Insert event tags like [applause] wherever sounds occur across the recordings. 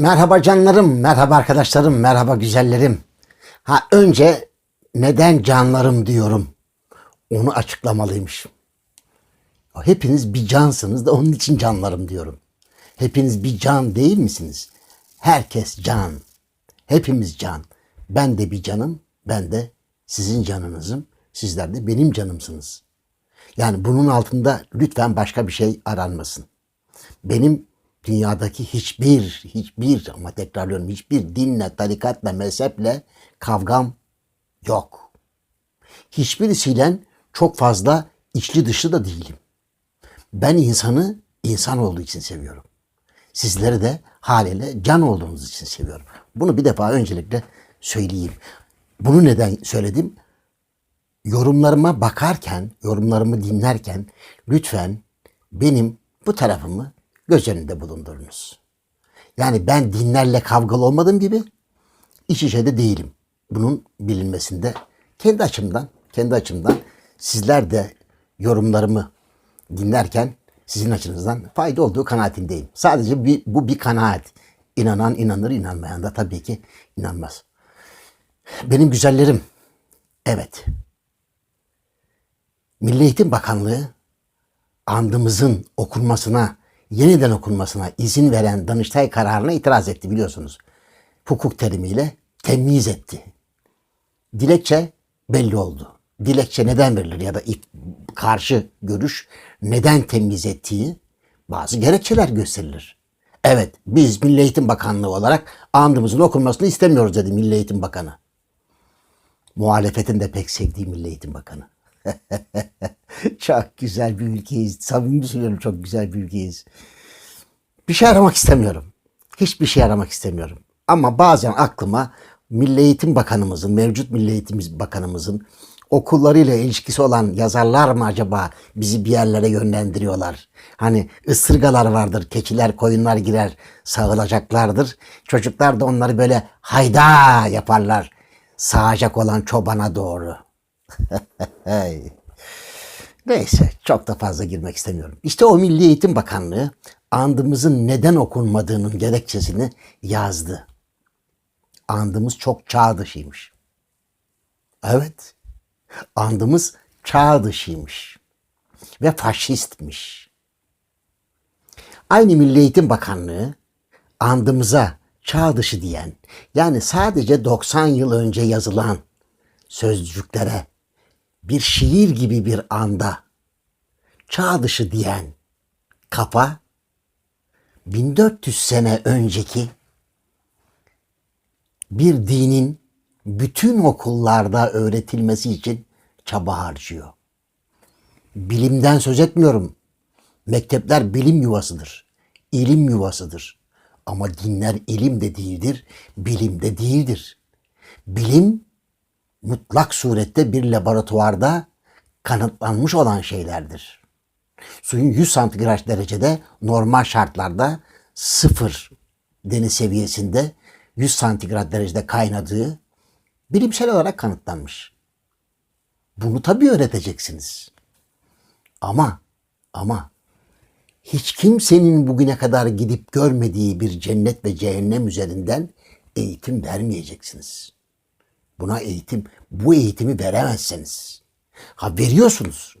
Merhaba canlarım, merhaba arkadaşlarım, merhaba güzellerim. Ha önce neden canlarım diyorum. Onu açıklamalıymışım. Hepiniz bir cansınız da onun için canlarım diyorum. Hepiniz bir can değil misiniz? Herkes can. Hepimiz can. Ben de bir canım, ben de sizin canınızım. Sizler de benim canımsınız. Yani bunun altında lütfen başka bir şey aranmasın. Benim dünyadaki hiçbir, hiçbir ama tekrarlıyorum hiçbir dinle, tarikatla, mezheple kavgam yok. Hiçbirisiyle çok fazla içli dışlı da değilim. Ben insanı insan olduğu için seviyorum. Sizleri de haliyle can olduğunuz için seviyorum. Bunu bir defa öncelikle söyleyeyim. Bunu neden söyledim? Yorumlarıma bakarken, yorumlarımı dinlerken lütfen benim bu tarafımı göz önünde bulundurunuz. Yani ben dinlerle kavgalı olmadığım gibi iç içe de değilim. Bunun bilinmesinde kendi açımdan, kendi açımdan sizler de yorumlarımı dinlerken sizin açınızdan fayda olduğu kanaatindeyim. Sadece bir, bu bir kanaat. İnanan inanır, inanmayan da tabii ki inanmaz. Benim güzellerim, evet. Milli Eğitim Bakanlığı andımızın okunmasına, yeniden okunmasına izin veren Danıştay kararına itiraz etti biliyorsunuz. Hukuk terimiyle temyiz etti. Dilekçe belli oldu. Dilekçe neden verilir ya da karşı görüş neden temyiz ettiği bazı gerekçeler gösterilir. Evet biz Milli Eğitim Bakanlığı olarak andımızın okunmasını istemiyoruz dedi Milli Eğitim Bakanı. Muhalefetin de pek sevdiği Milli Eğitim Bakanı. [laughs] çok güzel bir ülkeyiz. Samimi söylüyorum çok güzel bir ülkeyiz. Bir şey aramak istemiyorum. Hiçbir şey aramak istemiyorum. Ama bazen aklıma Milli Eğitim Bakanımızın, mevcut Milli Eğitim Bakanımızın okullarıyla ilişkisi olan yazarlar mı acaba bizi bir yerlere yönlendiriyorlar? Hani ısırgalar vardır, keçiler, koyunlar girer, sağılacaklardır. Çocuklar da onları böyle hayda yaparlar. Sağacak olan çobana doğru. Neyse çok da fazla girmek istemiyorum. İşte o Milli Eğitim Bakanlığı andımızın neden okunmadığının gerekçesini yazdı. Andımız çok çağ dışıymış. Evet. Andımız çağ dışıymış. Ve faşistmiş. Aynı Milli Eğitim Bakanlığı andımıza çağ dışı diyen yani sadece 90 yıl önce yazılan sözcüklere bir şiir gibi bir anda çağ dışı diyen kafa 1400 sene önceki bir dinin bütün okullarda öğretilmesi için çaba harcıyor. Bilimden söz etmiyorum. Mektepler bilim yuvasıdır. ilim yuvasıdır. Ama dinler ilim de değildir, bilim de değildir. Bilim mutlak surette bir laboratuvarda kanıtlanmış olan şeylerdir. Suyun 100 santigrat derecede normal şartlarda sıfır deniz seviyesinde 100 santigrat derecede kaynadığı bilimsel olarak kanıtlanmış. Bunu tabii öğreteceksiniz. Ama ama hiç kimsenin bugüne kadar gidip görmediği bir cennet ve cehennem üzerinden eğitim vermeyeceksiniz. Buna eğitim, bu eğitimi veremezseniz. Ha veriyorsunuz.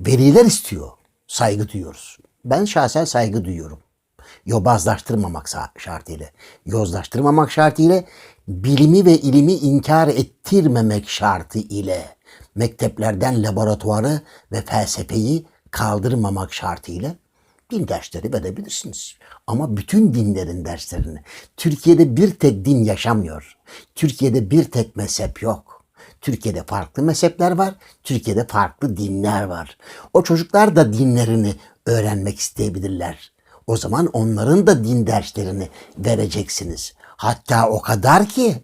Veliler istiyor. Saygı duyuyoruz. Ben şahsen saygı duyuyorum. Yobazlaştırmamak şartıyla. Yozlaştırmamak şartıyla bilimi ve ilimi inkar ettirmemek şartı ile mekteplerden laboratuvarı ve felsefeyi kaldırmamak şartıyla din dersleri verebilirsiniz. Ama bütün dinlerin derslerini. Türkiye'de bir tek din yaşamıyor. Türkiye'de bir tek mezhep yok. Türkiye'de farklı mezhepler var. Türkiye'de farklı dinler var. O çocuklar da dinlerini öğrenmek isteyebilirler. O zaman onların da din derslerini vereceksiniz. Hatta o kadar ki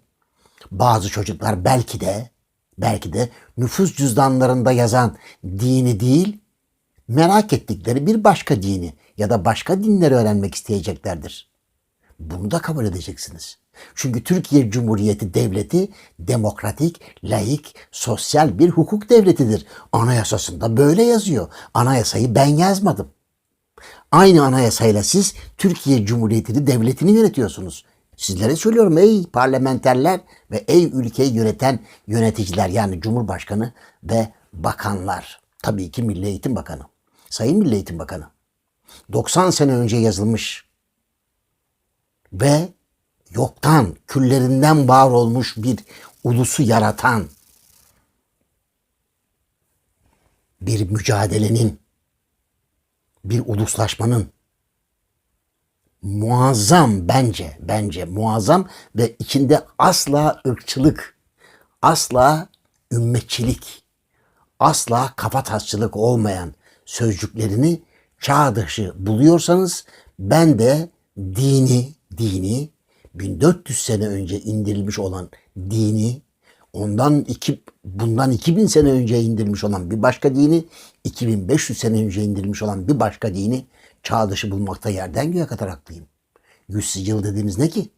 bazı çocuklar belki de belki de nüfus cüzdanlarında yazan dini değil merak ettikleri bir başka dini ya da başka dinleri öğrenmek isteyeceklerdir. Bunu da kabul edeceksiniz. Çünkü Türkiye Cumhuriyeti Devleti demokratik, laik, sosyal bir hukuk devletidir. Anayasasında böyle yazıyor. Anayasayı ben yazmadım. Aynı anayasayla siz Türkiye Cumhuriyeti'ni, devletini yönetiyorsunuz. Sizlere söylüyorum ey parlamenterler ve ey ülkeyi yöneten yöneticiler yani Cumhurbaşkanı ve bakanlar. Tabii ki Milli Eğitim Bakanı. Sayın Milli Eğitim Bakanı. 90 sene önce yazılmış ve yoktan, küllerinden var olmuş bir ulusu yaratan bir mücadelenin, bir uluslaşmanın muazzam bence, bence muazzam ve içinde asla ırkçılık, asla ümmetçilik, asla kafatasçılık olmayan sözcüklerini çağ dışı buluyorsanız ben de dini, dini 1400 sene önce indirilmiş olan dini ondan iki, bundan 2000 sene önce indirilmiş olan bir başka dini 2500 sene önce indirilmiş olan bir başka dini çağ dışı bulmakta yerden göğe kadar haklıyım. 100 yıl dediğimiz ne ki?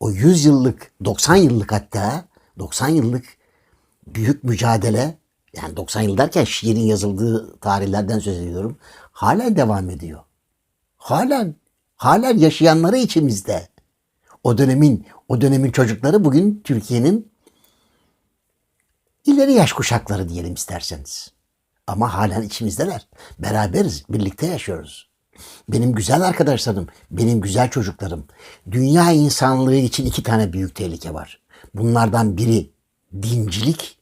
O 100 yıllık, 90 yıllık hatta 90 yıllık büyük mücadele yani 90 yıl derken şiirin yazıldığı tarihlerden söz ediyorum. Halen devam ediyor. Halen, halen yaşayanları içimizde. O dönemin, o dönemin çocukları bugün Türkiye'nin ileri yaş kuşakları diyelim isterseniz. Ama halen içimizdeler. Beraberiz, birlikte yaşıyoruz. Benim güzel arkadaşlarım, benim güzel çocuklarım. Dünya insanlığı için iki tane büyük tehlike var. Bunlardan biri dincilik,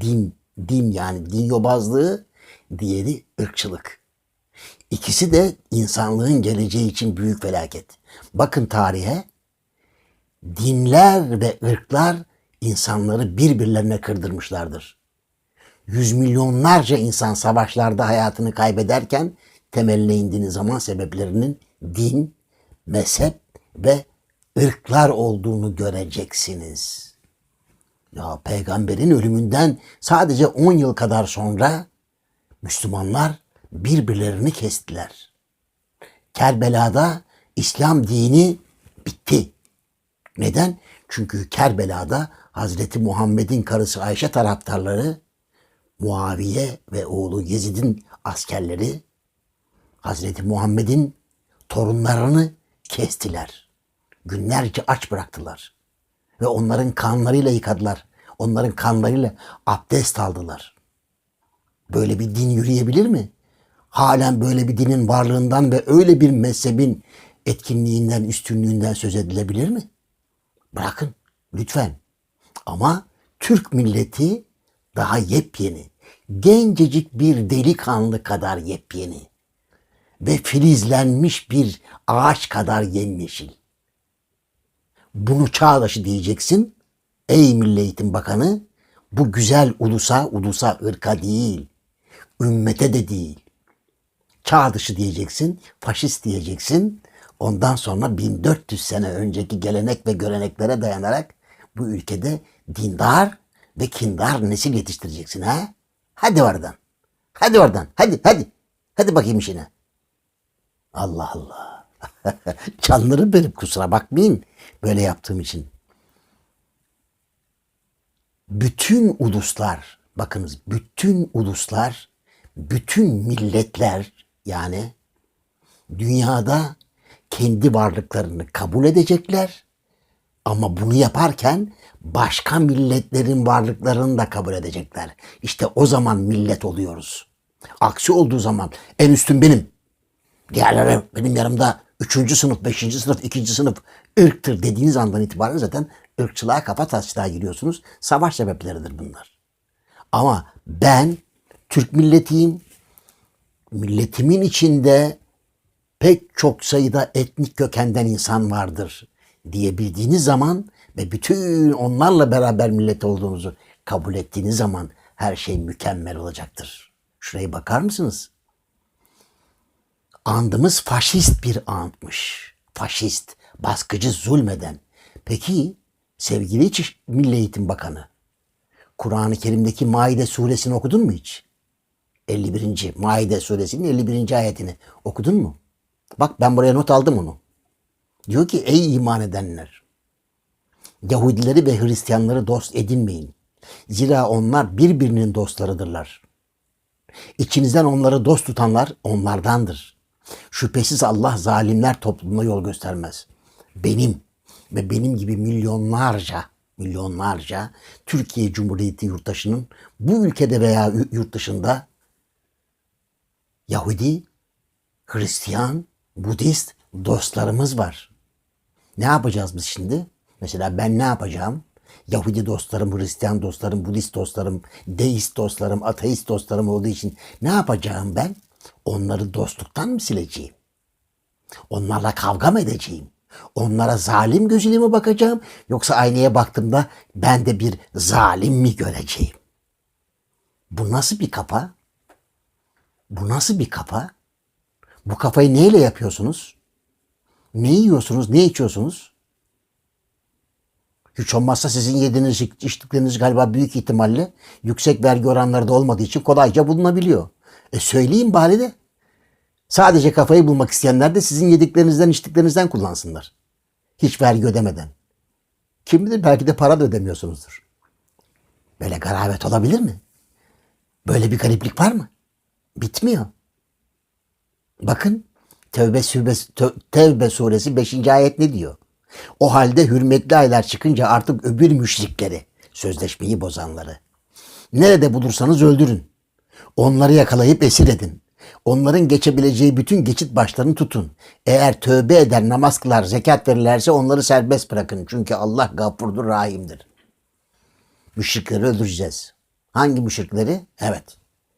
din, din yani din yobazlığı, diğeri ırkçılık. İkisi de insanlığın geleceği için büyük felaket. Bakın tarihe, dinler ve ırklar insanları birbirlerine kırdırmışlardır. Yüz milyonlarca insan savaşlarda hayatını kaybederken temeline indiğiniz zaman sebeplerinin din, mezhep ve ırklar olduğunu göreceksiniz. Ya peygamberin ölümünden sadece 10 yıl kadar sonra Müslümanlar birbirlerini kestiler. Kerbela'da İslam dini bitti. Neden? Çünkü Kerbela'da Hazreti Muhammed'in karısı Ayşe taraftarları Muaviye ve oğlu Yezid'in askerleri Hazreti Muhammed'in torunlarını kestiler. Günlerce aç bıraktılar. Ve onların kanlarıyla yıkadılar. Onların kanlarıyla abdest aldılar. Böyle bir din yürüyebilir mi? Halen böyle bir dinin varlığından ve öyle bir mezhebin etkinliğinden, üstünlüğünden söz edilebilir mi? Bırakın lütfen. Ama Türk milleti daha yepyeni, gencecik bir delikanlı kadar yepyeni ve filizlenmiş bir ağaç kadar yemyeşil. Bunu çağdaşı diyeceksin. Ey Milli Eğitim Bakanı, bu güzel ulusa, ulusa ırka değil, ümmete de değil. Çağ dışı diyeceksin, faşist diyeceksin. Ondan sonra 1400 sene önceki gelenek ve göreneklere dayanarak bu ülkede dindar ve kindar nesil yetiştireceksin ha? Hadi oradan. Hadi oradan. Hadi hadi. Hadi bakayım işine. Allah Allah. [laughs] Canlarım benim kusura bakmayın böyle yaptığım için. Bütün uluslar, bakınız bütün uluslar, bütün milletler yani dünyada kendi varlıklarını kabul edecekler ama bunu yaparken başka milletlerin varlıklarını da kabul edecekler. İşte o zaman millet oluyoruz. Aksi olduğu zaman en üstün benim. Diğerleri benim yanımda üçüncü sınıf, beşinci sınıf, ikinci sınıf ırktır dediğiniz andan itibaren zaten ırkçılığa kafa tasçılığa giriyorsunuz. Savaş sebepleridir bunlar. Ama ben Türk milletiyim. Milletimin içinde pek çok sayıda etnik kökenden insan vardır diyebildiğiniz zaman ve bütün onlarla beraber millet olduğunuzu kabul ettiğiniz zaman her şey mükemmel olacaktır. Şuraya bakar mısınız? Andımız faşist bir antmış. Faşist, baskıcı, zulmeden. Peki sevgili İç Milli Eğitim Bakanı, Kur'an-ı Kerim'deki Maide suresini okudun mu hiç? 51. Maide suresinin 51. ayetini okudun mu? Bak ben buraya not aldım onu. Diyor ki ey iman edenler. Yahudileri ve Hristiyanları dost edinmeyin. Zira onlar birbirinin dostlarıdırlar. İçinizden onları dost tutanlar onlardandır. Şüphesiz Allah zalimler toplumuna yol göstermez. Benim ve benim gibi milyonlarca milyonlarca Türkiye Cumhuriyeti yurttaşının bu ülkede veya yurt dışında Yahudi, Hristiyan, Budist dostlarımız var. Ne yapacağız biz şimdi? Mesela ben ne yapacağım? Yahudi dostlarım, Hristiyan dostlarım, Budist dostlarım, deist dostlarım, ateist dostlarım olduğu için ne yapacağım ben? Onları dostluktan mı sileceğim? Onlarla kavga mı edeceğim? Onlara zalim gözüyle mi bakacağım? Yoksa aynaya baktığımda ben de bir zalim mi göreceğim? Bu nasıl bir kafa? Bu nasıl bir kafa? Bu kafayı neyle yapıyorsunuz? Ne yiyorsunuz, ne içiyorsunuz? Hiç olmazsa sizin yediğiniz, içtikleriniz galiba büyük ihtimalle yüksek vergi oranları olmadığı için kolayca bulunabiliyor. E söyleyin bari de. Sadece kafayı bulmak isteyenler de sizin yediklerinizden, içtiklerinizden kullansınlar. Hiç vergi ödemeden. Kim bilir belki de para da ödemiyorsunuzdur. Böyle garabet olabilir mi? Böyle bir gariplik var mı? Bitmiyor. Bakın Tevbe, suresi, Tö- Tevbe suresi 5. ayet ne diyor? O halde hürmetli aylar çıkınca artık öbür müşrikleri, sözleşmeyi bozanları. Nerede bulursanız öldürün. Onları yakalayıp esir edin. Onların geçebileceği bütün geçit başlarını tutun. Eğer tövbe eder, namaz kılar, zekat verirlerse onları serbest bırakın. Çünkü Allah gafurdur, rahimdir. Müşrikleri öldüreceğiz. Hangi müşrikleri? Evet.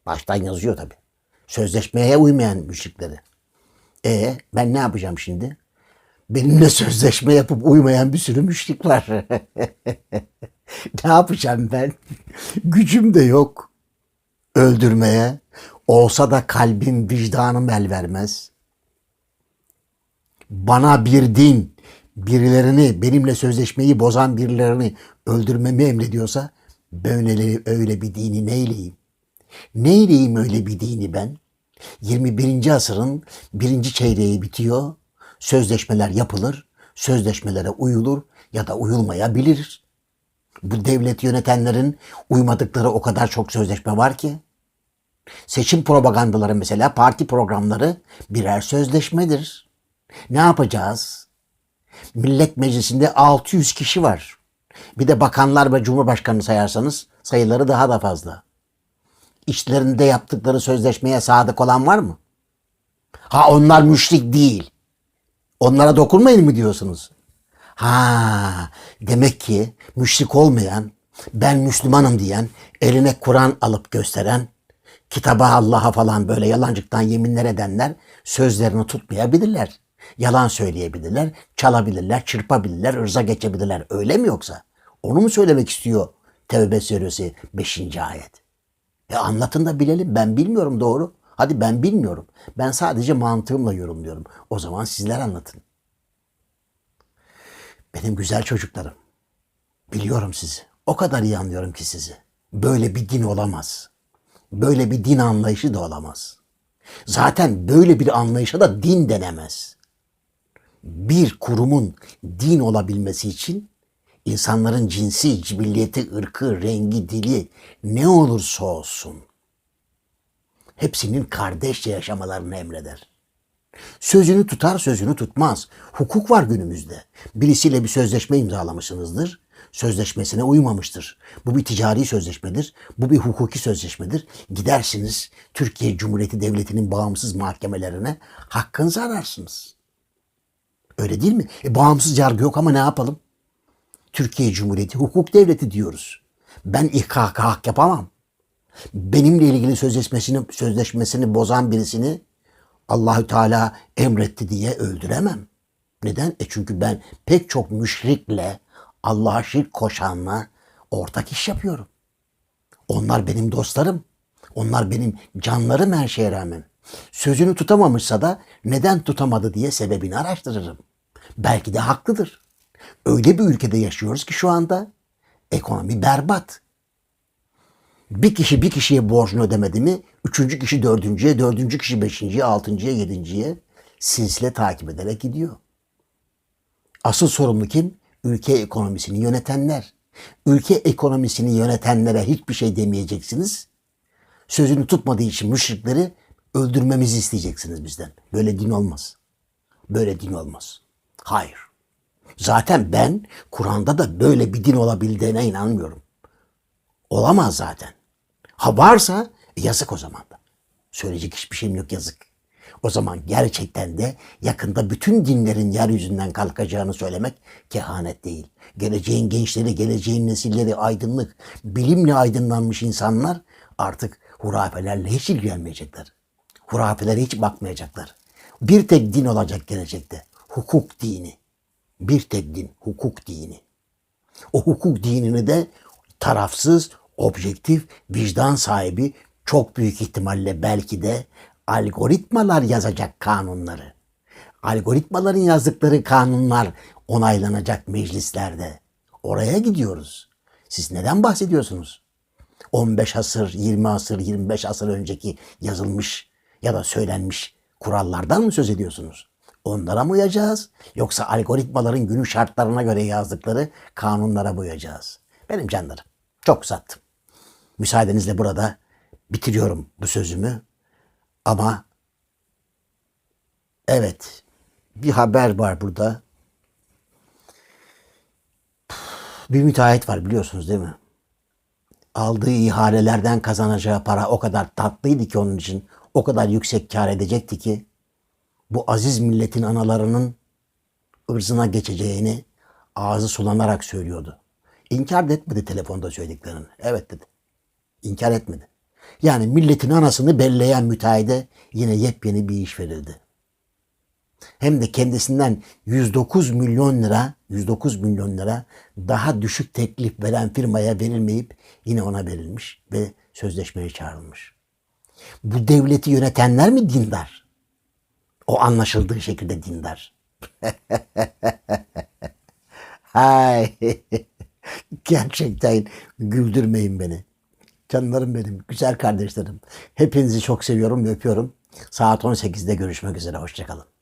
Baştan yazıyor tabii. Sözleşmeye uymayan müşrikleri. E ben ne yapacağım şimdi? Benimle [laughs] sözleşme yapıp uymayan bir sürü müşrik var. [laughs] ne yapacağım ben? [laughs] Gücüm de yok. Öldürmeye. Olsa da kalbim, vicdanım el vermez. Bana bir din, birilerini, benimle sözleşmeyi bozan birilerini öldürmemi emrediyorsa ben öyle, öyle bir dini neyleyim? Neyleyim öyle bir dini ben? 21. asırın birinci çeyreği bitiyor. Sözleşmeler yapılır. Sözleşmelere uyulur ya da uyulmayabilir. Bu devlet yönetenlerin uymadıkları o kadar çok sözleşme var ki. Seçim propagandaları mesela parti programları birer sözleşmedir. Ne yapacağız? Millet Meclisi'nde 600 kişi var. Bir de bakanlar ve cumhurbaşkanı sayarsanız sayıları daha da fazla. İçlerinde yaptıkları sözleşmeye sadık olan var mı? Ha onlar müşrik değil. Onlara dokunmayın mı diyorsunuz? Ha demek ki müşrik olmayan, ben Müslümanım diyen, eline Kur'an alıp gösteren, kitaba Allah'a falan böyle yalancıktan yeminler edenler sözlerini tutmayabilirler. Yalan söyleyebilirler, çalabilirler, çırpabilirler, ırza geçebilirler. Öyle mi yoksa? Onu mu söylemek istiyor Tevbe suresi 5. ayet? E anlatın da bilelim. Ben bilmiyorum doğru. Hadi ben bilmiyorum. Ben sadece mantığımla yorumluyorum. O zaman sizler anlatın. Benim güzel çocuklarım. Biliyorum sizi. O kadar iyi anlıyorum ki sizi. Böyle bir din olamaz. Böyle bir din anlayışı da olamaz. Zaten böyle bir anlayışa da din denemez. Bir kurumun din olabilmesi için insanların cinsi, cibilliyeti, ırkı, rengi, dili ne olursa olsun hepsinin kardeşçe yaşamalarını emreder. Sözünü tutar, sözünü tutmaz. Hukuk var günümüzde. Birisiyle bir sözleşme imzalamışsınızdır. Sözleşmesine uymamıştır. Bu bir ticari sözleşmedir. Bu bir hukuki sözleşmedir. Gidersiniz Türkiye Cumhuriyeti Devleti'nin bağımsız mahkemelerine hakkınızı ararsınız. Öyle değil mi? E, bağımsız yargı yok ama ne yapalım? Türkiye Cumhuriyeti hukuk devleti diyoruz. Ben ihkaka hak yapamam. Benimle ilgili sözleşmesini sözleşmesini bozan birisini Allahü Teala emretti diye öldüremem. Neden? E çünkü ben pek çok müşrikle Allah'a şirk koşanla ortak iş yapıyorum. Onlar benim dostlarım. Onlar benim canlarım her şeye rağmen. Sözünü tutamamışsa da neden tutamadı diye sebebini araştırırım. Belki de haklıdır. Öyle bir ülkede yaşıyoruz ki şu anda ekonomi berbat. Bir kişi bir kişiye borcunu ödemedi mi, üçüncü kişi dördüncüye, dördüncü kişi beşinciye, altıncıya, yedinciye silsile takip ederek gidiyor. Asıl sorumlu kim? Ülke ekonomisini yönetenler. Ülke ekonomisini yönetenlere hiçbir şey demeyeceksiniz. Sözünü tutmadığı için müşrikleri öldürmemizi isteyeceksiniz bizden. Böyle din olmaz. Böyle din olmaz. Hayır. Zaten ben Kur'an'da da böyle bir din olabildiğine inanmıyorum. Olamaz zaten. Ha varsa e, yazık o zaman da. Söyleyecek hiçbir şeyim yok yazık. O zaman gerçekten de yakında bütün dinlerin yeryüzünden kalkacağını söylemek kehanet değil. Geleceğin gençleri, geleceğin nesilleri aydınlık, bilimle aydınlanmış insanlar artık hurafelerle hiç ilgilenmeyecekler. Hurafelere hiç bakmayacaklar. Bir tek din olacak gelecekte. Hukuk dini. Bir tek din, hukuk dini. O hukuk dinini de tarafsız, objektif, vicdan sahibi çok büyük ihtimalle belki de algoritmalar yazacak kanunları. Algoritmaların yazdıkları kanunlar onaylanacak meclislerde. Oraya gidiyoruz. Siz neden bahsediyorsunuz? 15 asır, 20 asır, 25 asır önceki yazılmış ya da söylenmiş kurallardan mı söz ediyorsunuz? Onlara mı uyacağız yoksa algoritmaların günün şartlarına göre yazdıkları kanunlara mı uyacağız? Benim canlarım çok uzattım. Müsaadenizle burada bitiriyorum bu sözümü. Ama evet bir haber var burada. Bir müteahhit var biliyorsunuz değil mi? aldığı ihalelerden kazanacağı para o kadar tatlıydı ki onun için o kadar yüksek kar edecekti ki bu aziz milletin analarının ırzına geçeceğini ağzı sulanarak söylüyordu. İnkar etmedi telefonda söylediklerini. Evet dedi. İnkar etmedi. Yani milletin anasını belleyen müteahhide yine yepyeni bir iş verildi. Hem de kendisinden 109 milyon lira, 109 milyon lira daha düşük teklif veren firmaya verilmeyip yine ona verilmiş ve sözleşmeye çağrılmış. Bu devleti yönetenler mi dindar? O anlaşıldığı şekilde dindar. [laughs] Hay. Gerçekten güldürmeyin beni. Canlarım benim, güzel kardeşlerim. Hepinizi çok seviyorum ve öpüyorum. Saat 18'de görüşmek üzere. Hoşçakalın.